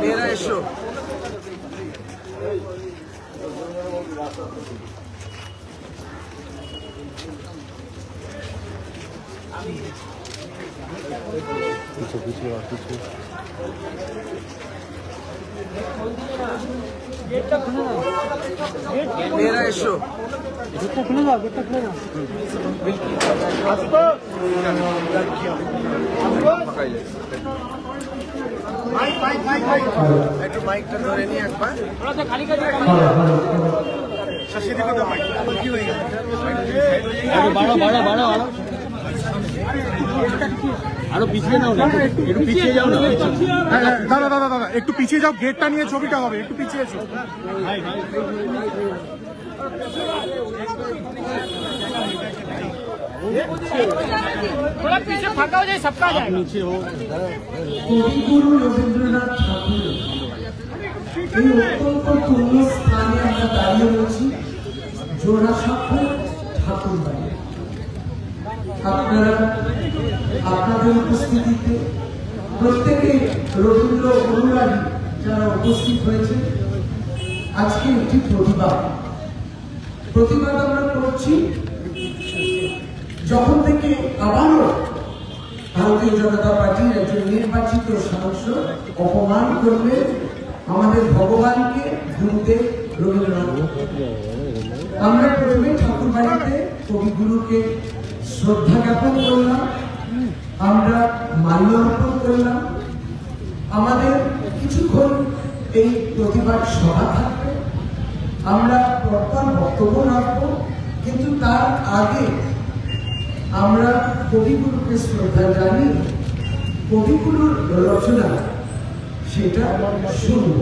মেয়েরা এসো। কিছু কিছু আর কিছু মেয়েরা এসো একটু মাইকটা ধরে নিয়ে একবার আরও পিছিয়ে নাও না একটু পিছিয়ে যাও না। দাদা দাদা দাদা একটু পিছিয়ে যাও, গেটটা নিয়ে ছবিটা হবে, একটু পিছিয়ে এসো। थोड़ा पीछे फाका हो जाए सबका जाएगा নিচে ও কবিগুরু রবীন্দ্রনাথ ঠাকুর এই অত্যন্ত পূর্ণ স্থানে আমরা দাঁড়িয়ে রয়েছি জোড়াসাঁকো ঠাকুর বাড়ি আপনারা আপনাদের উপস্থিতিতে প্রত্যেকে রবীন্দ্র অনুরাগী যারা উপস্থিত হয়েছে আজকে একটি প্রতিবাদ প্রতিবাদ আমরা করছি যখন থেকে আবারও ভারতীয় জনতা পার্টির একজন নির্বাচিত সাংসদ অপমান করবে আমাদের ভগবানকে গুরুদেব রবীন্দ্রনাথ আমরা প্রথমে ঠাকুর বাড়িতে কবিগুরুকে শ্রদ্ধা জ্ঞাপন করলাম, আমরা মাল্য অর্পণ করলাম। আমাদের কিছুক্ষণ এই প্রতিবাদ সভা থাকবে। আমরা পরপর বক্তব্য রাখব, কিন্তু তার আগে আমরা কবিগুরুকে শ্রদ্ধা জানি, কবিগুরুর রচনা সেটা শুনব।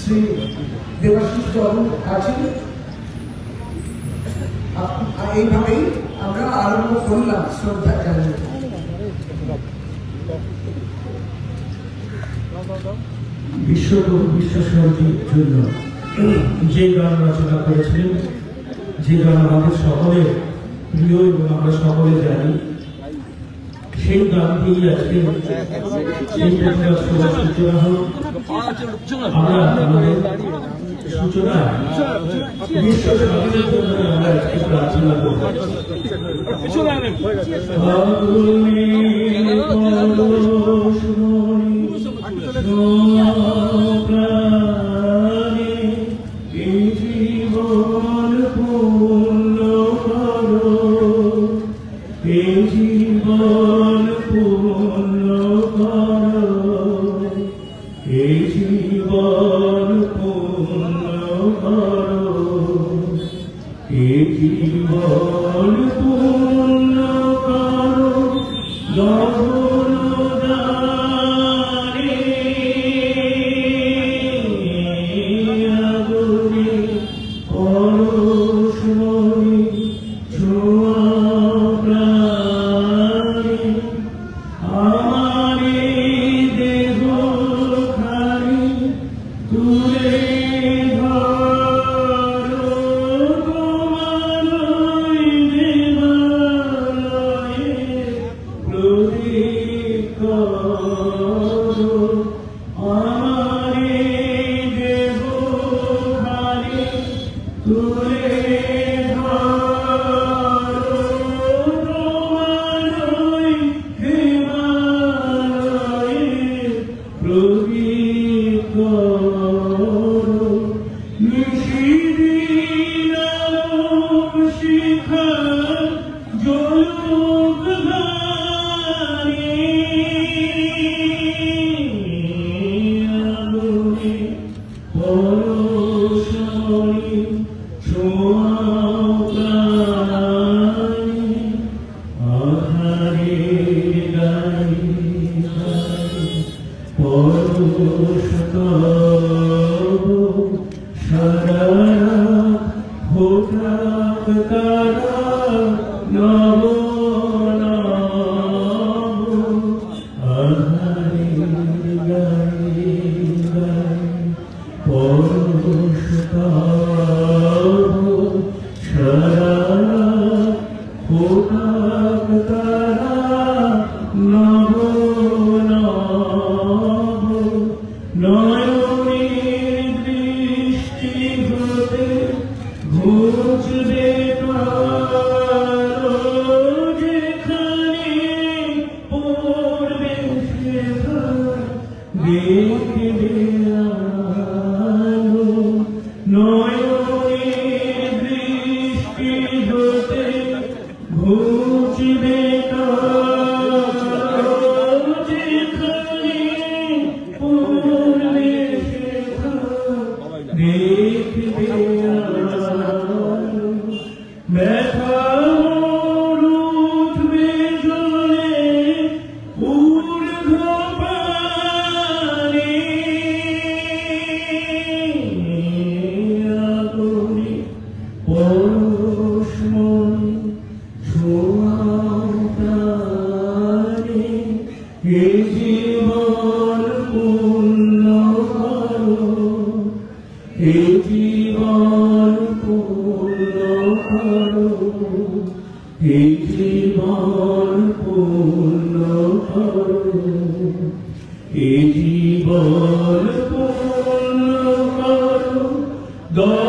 শ্রী দেবাশিস চরণ আছেন এইভাবেই আমরা আরম্ভ করলাম শ্রদ্ধা জানিয়ে। বিশ্বকবি বিশ্বসরজির জন্য যে গান রচনা করেছিলেন, যে গান আমাদের সকলের প্রিয় এবং আমরা সকলে জানি সেই গান আজকে সেই প্রতিবাদ সভার সূচনা হল আমরা আমাদের সূচনা বিশ্ব স্বাধীনের জন্য আমরা আজকে প্রার্থনা করব। ফাল্গুনে এই জীবন Hari Meu Deus. God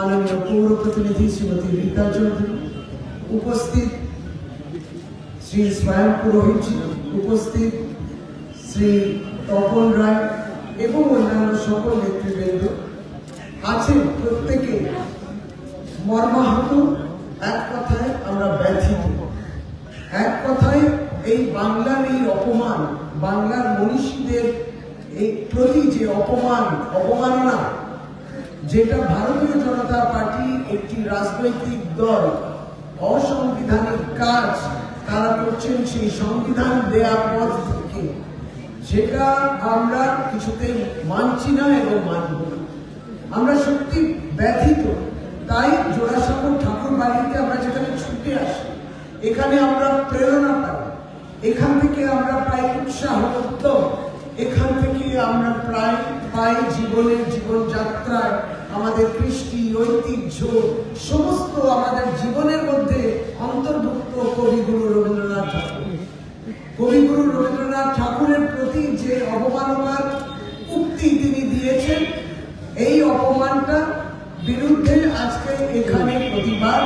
মাননীয় পৌর প্রতিনিধি শ্রীমতী রীতা চৌধুরী, উপস্থিত শ্রী স্বয়ং পুরোহিতজি উপস্থিত শ্রী তপন রায় এবং অন্যান্য সকল নেতৃবৃন্দ আছেন প্রত্যেকে। মর্মাহত, এক কথায় আমরা ব্যথিত। এক কথায় এই বাংলার এই অপমান, বাংলার মনীষীদের এই প্রতি যে অপমান, অবমাননা যেটা ভারতীয় জনতা পার্টি একটি রাজনৈতিক দল, অসাংবিধানিক কাজ তারা করছেন সেই সংবিধান দেয়া পথ থেকে। সেটা আমরা কিছুতেই মানছি না এবং মানব না। আমরা সত্যি ব্যথিত। তাই জোড়াসাঁকোর ঠাকুর বাড়িতে আমরা যেখানে ছুটে আসি, এখানে আমরা প্রেরণা পাই। এখান থেকে আমরা প্রায় উৎসাহ উদ্যম এখান থেকে আমরা প্রায় পাই জীবনের জীবনযাত্রায় আমাদের কৃষ্টি, ঐতিহ্য, সমস্ত আমাদের জীবনের মধ্যে অন্তর্ভুক্ত কবিগুরু রবীন্দ্রনাথ ঠাকুর। কবিগুরু রবীন্দ্রনাথ ঠাকুরের প্রতি যে অবমাননার উক্তি তিনি দিয়েছেন, এই অপমানটা বিরুদ্ধে আজকে এখানে প্রতিবাদ।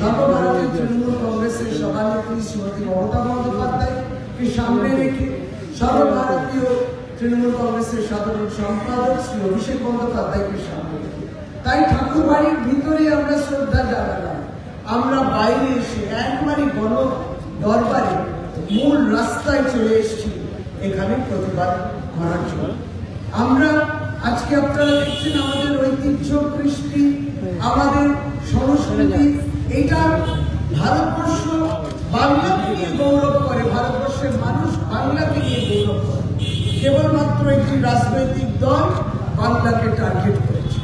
সর্বভারতীয় তৃণমূল কংগ্রেসের সভানেত্রী শ্রীমতী মমতা বন্দ্যোপাধ্যায়কে সামনে রেখে সর্বভারতীয় তৃণমূল কংগ্রেসের সাধারণ সম্পাদক শ্রী অভিষেক বন্দ্যোপাধ্যায়কে সামনে তাই ঠাকুর বাড়ির ভিতরে আমরা শ্রদ্ধা জানালাম। আমরা বাইরে এসে একবারই গণ দরবারে মূল রাস্তায় চলে এসেছি। এখানে প্রতিবাদ করার জন্য। আমরা আজকে আপনারা দেখছেন আমাদের ঐতিহ্য, কৃষ্টি, আমাদের সংস্কৃতি। এটা ভারতবর্ষ বাংলাকে নিয়ে গৌরব করে। ভারতবর্ষের মানুষ বাংলাকে নিয়ে কেবলমাত্র একটি রাজনৈতিক দল বাংলাকে টার্গেট করেছে।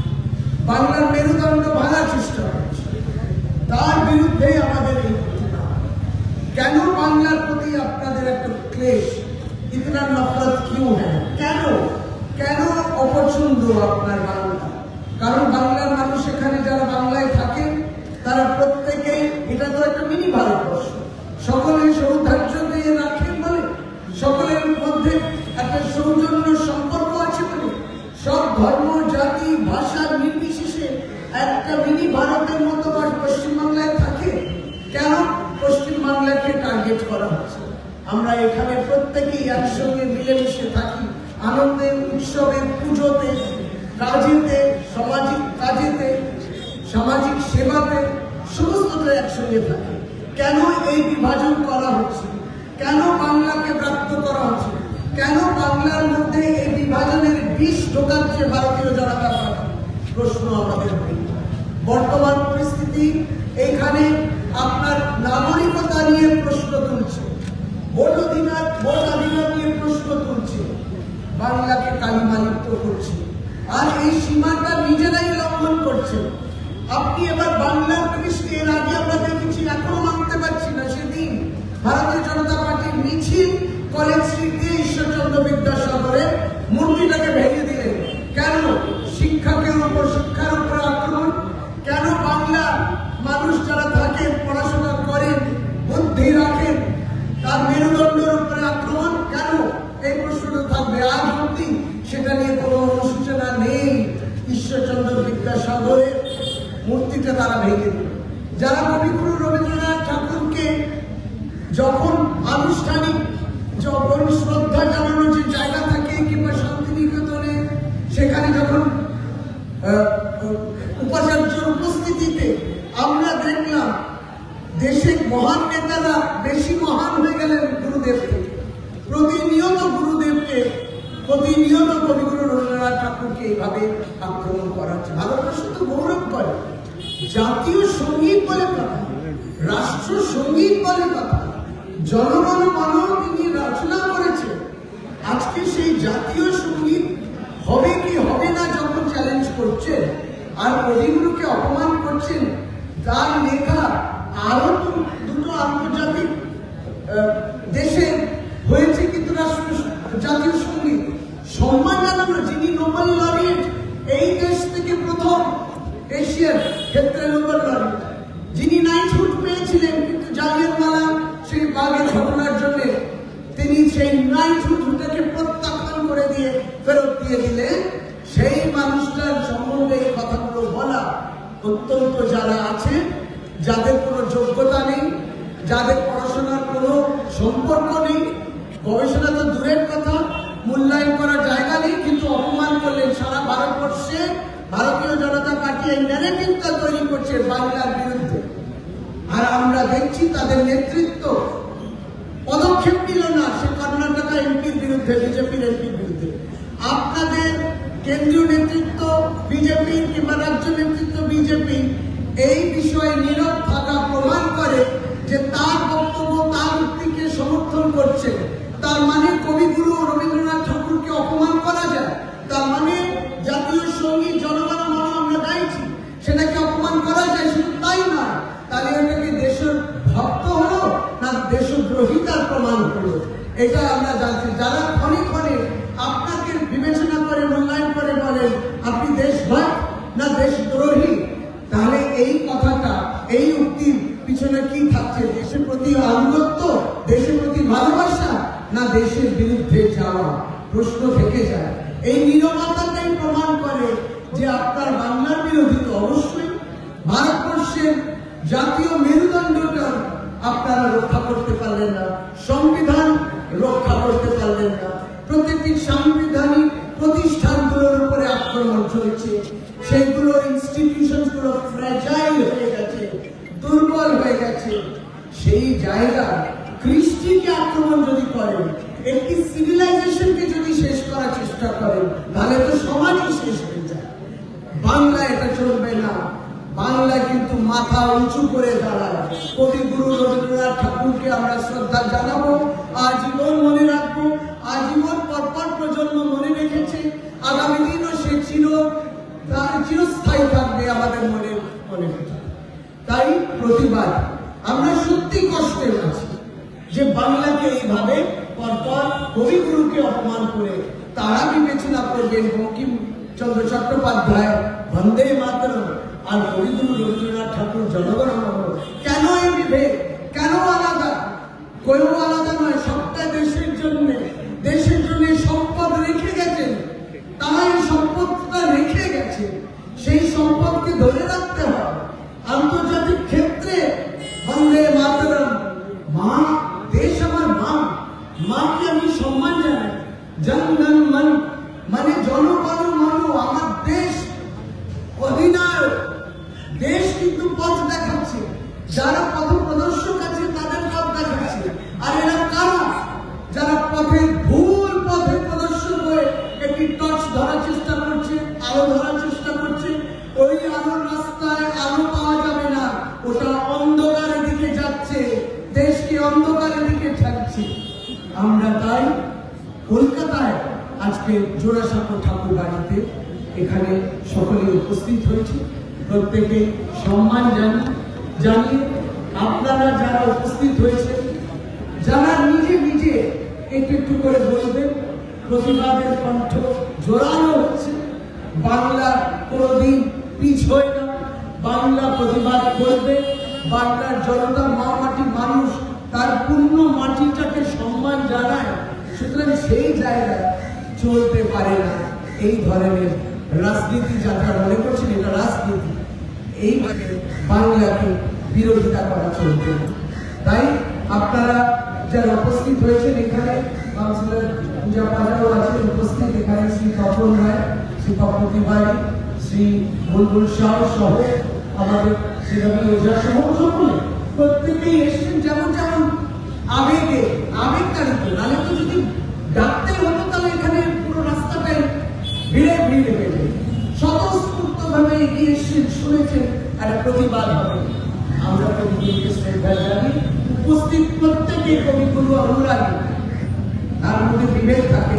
বাংলার মেরুদণ্ড ভাঙার চেষ্টা করেছে। তার বিরুদ্ধে আমাদের এই কেন বাংলার প্রতি আপনাদের একটা ক্লেশ? ইতনা নফরত কিউ হ্যাঁ কেন? কেন অপছন্দ আপনার বাংলা? কারণ বাংলার মানুষ এখানে যারা বাংলায় থাকেন তারা প্রত্যেকেই এটা তো একটা মিনি ভারতবর্ষ। সকলে সৌধার্য করা হচ্ছে। আমরা এখানে প্রত্যেকেই একসঙ্গে মিলেমিশে থাকি, আনন্দে, উৎসবে, পুজোতে কাজেতে সামাজিক কাজেতে, সামাজিক সেবাতে, সমস্তটা একসঙ্গে থাকে। কেন এই বিভাজন করা হচ্ছে? কেন বাংলাকে প্রাপ্ত করা হচ্ছে? কেন বাংলার মধ্যে এই বিভাজনের বিষ ঢোকাচ্ছে ভারতীয় জনতা পার্টি? প্রশ্ন আমাদের বর্তমান পরিস্থিতি, এখানে আপনার নাগরিকতা নিয়ে প্রশ্ন তুলছে। ভোট অধিকার ভোট অধিকার নিয়ে প্রশ্ন তুলছে। বাংলাকে কালিমালিপ্ত করছে। আর এই সীমাটা নিজেরাই লঙ্ঘন করছে। আপনি এবার বাংলার কৃষ্টি এর আগে আমরা দেখেছি, এখনও মানতে পারছি না সেদিন ভারতীয় জনতা সেটা নিয়ে কোনো অনুসূচনা নেই ঈশ্বরচন্দ্র বিদ্যাসাগরের মূর্তিটা তারা ভেঙে দিল। যারা কবিগুরু রবীন্দ্রনাথ ঠাকুরকে যখন আনুষ্ঠানিক যখন শ্রদ্ধা জানানোর যে জায়গা থাকে কিংবা শান্তিনিকেতনে, সেখানে যখন উপাচার্যর উপস্থিতিতে আমরা দেখলাম দেশের মহান নেতারা বেশি মহান হয়ে গেলেন গুরুদেব থেকে প্রতিনিয়ত গুরুদেবকে প্রতিনিয়ত কবিগুরু রবীন্দ্রনাথ ঠাকুরকে এইভাবে আক্রমণ করা হচ্ছে ভারতবর্ষ তো গৌরব করে। জাতীয় সংগীত বলে কথা, রাষ্ট্র সংগীত বলে কথা, জনগণ মন তিনি রচনা করেছেন আজকে সেই জাতীয় সংগীত হবে কি হবে না যখন চ্যালেঞ্জ করছেন আর কবিগুরুকে অপমান করছেন, তার লেখা আরও দুটো আন্তর্জাতিক দেশে হয়েছে কিন্তু রাষ্ট্র জাতীয় সংগীত সম্মান জানানো যিনি নোবেল লরিয়েট এই দেশ থেকে প্রথম এশিয়ার ক্ষেত্রে নোবেল লরিয়েট যিনি নাইটহুড পেয়েছিলেন কিন্তু জালিয়ানওয়ালা সেই বাগের ঘটনার জন্য তিনি সেই নাইটহুডটাকে প্রত্যাখ্যান করে দিয়ে দিয়ে দিলেন সেই মানুষটার সম্বন্ধে এই কথাগুলো বলা অত্যন্ত যারা আছে, যাদের কোনো যোগ্যতা নেই, যাদের পড়াশোনার কোনো সম্পর্ক নেই, গবেষণা তো দূরের কথা, মূল্যায়ন করার জায়গা নেই, কিন্তু অপমান করলেন সারা ভারতবর্ষে, ভারতীয় জনতা পার্টি এই ন্যারেটিভটা তৈরি করছে বাংলার বিরুদ্ধে। আর আমরা দেখছি তাদের নেতৃত্ব পদক্ষেপ নিল না, সে কর্ণাটকা এমপির বিরুদ্ধে, বিজেপির এমপির বিরুদ্ধে। আপনাদের কেন্দ্রীয় নেতৃত্ব, বিজেপি কিংবা রাজ্য নেতৃত্ব বিজেপি এই বিষয়ে নীরব থাকা প্রমাণ করে যে তার বক্তব্য, তার উক্তিকে সমর্থন করছে। তার মানে কবিগুরু রবীন্দ্রনাথ ঠাকুরকে অপমান করা যায়। তার মানে জাতীয় সংগীত জনগণ মন আমরা গাইছি, সেটাকে অপমান করা যায়, শুধু তাই না তাহলে এটাকে দেশের ভক্ত হলো না দেশদ্রোহিতার প্রমাণ হলো? এটা আমরা জানছি। যারা ক্ষণে ক্ষণে আপনাকে বিবেচনা করে মূল্যায়ন করে বলেন আপনি দেশভক্ত না দেশদ্রোহী? তাহলে এই কথাটা, এই উক্তির পিছনে কি থাকছে? দেশের প্রতি আনুগত্য, দেশের প্রতি ভালোবাসা না দেশের বিরুদ্ধে যাওয়া? প্রশ্ন থেকে যায়। এই নিরবতাটাই প্রমাণ করে যে আপনার বাংলার বিরোধী তো অবশ্যই ভারতবর্ষের জাতীয় মেরুদণ্ডটা আপনারা রক্ষা করতে পারলেন না, সংবিধান রক্ষা করতে পারলেন না। প্রত্যেকটি সাংবিধানিক আক্রমণ চলছে সেগুলো ইনস্টিটিউশনগুলো ফ্র্যাজাইল হয়ে গেছে, দুর্বল হয়ে গেছে। সেই জায়গা কৃষ্টিকে আক্রমণ যদি করেন একটি সিভিলাইজেশনকে যদি শেষ করার চেষ্টা করেন প্রতিবাদ। আমরা সত্যি কষ্টে আছি যে বাংলাকে এইভাবে পরপর কবিগুরুকে অপমান করে তারা বিবেচনা করবেন বঙ্কিমচন্দ্র চট্টোপাধ্যায়, বন্দে মাতর আর কবিগুরু রবীন্দ্রনাথ ঠাকুর জনগণ ধরার চেষ্টা করছে, ওই আলোর রাস্তায় আলো পাওয়া যাবে না। ওটা অন্ধকারের দিকে যাচ্ছে, দেশকে অন্ধকারের দিকে ঠেকছে আমরা তাই কলকাতায় আজকে জোড়াসাঁকো ঠাকুর বাড়িতে এখানে সকলে উপস্থিত হয়েছে। প্রত্যেকে সম্মান জানি জানিয়ে আপনারা যারা উপস্থিত হয়েছে, যারা নিজে নিজে একটু একটু করে বলবেন, প্রতিবাদের কণ্ঠ জোরালো বাংলা কোনোদিন পিছ হয় না। বাংলা প্রতিবাদ করবে। বাংলার জনতা মা মানুষ তার পূর্ণ মাটিটাকে সম্মান জানায়। সুতরাং সেই জায়গায় চলতে পারে না। এই ধরনের রাজনীতি যারা মনে করছেন এটা রাজনীতি এইভাবে বাংলাকে বিরোধিতা করা চলবে না। তাই আপনারা যারা উপস্থিত হয়েছেন এখানে, কাউন্সিলর পূজা পাজারও আছেন, উপস্থিত এখানে শ্রী তপন রায় তপতি বাড়ি শ্রী বুলবুল শাহ সহ আমাদের শ্রী ওঝা সহ সকলে প্রত্যেকেই এসেছেন যেমন যেমন আবেগে আবেগ তাড়িত নাহলে তো যদি ডাকতে হতো, তাহলে এখানে পুরো রাস্তাটাই ভিড়ে ভিড় হয়ে স্বতঃস্ফূর্ত ভাবে এগিয়ে এসেছেন, শুনেছেন, একটা প্রতিবাদ হবে। আমরা কবিগুলিকে শ্রদ্ধা জানি, উপস্থিত প্রত্যেকে কবিগুরু অনুরাগী। তার মধ্যে বিভেদ থাকে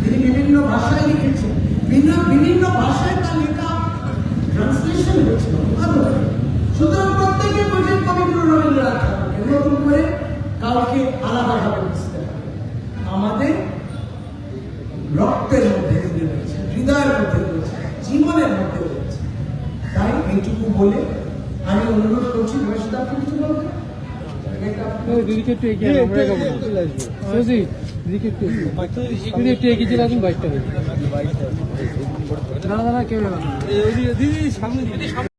তিনি বিভিন্ন ভাষায় লিখেছেন। বিভিন্ন বিভিন্ন ভাষায় তার লেখা ট্রান্সলেশন হয়েছিল সুতরাং প্রত্যেকে বোঝেন কবিগুরু রবীন্দ্রনাথ ঠাকুরকে নতুন করে কাউকে আলাদাভাবে বুঝতে হবে। আমাদের রক্তের মধ্যে তিনি রয়েছে হৃদয়ের মধ্যে রয়েছে জীবনের মধ্যে রয়েছে। তাই এইটুকু বলে আমি অনুরোধ করছি মহেশদা আপনি কিছু বলবেন? দিদিকে একটু এগিয়ে আমরা এগোবো। দিদিকে একটু এগিয়ে আনো। দিদি একটু এগিয়ে চলে আসুন বাইকটা না না কেউ দিদি না।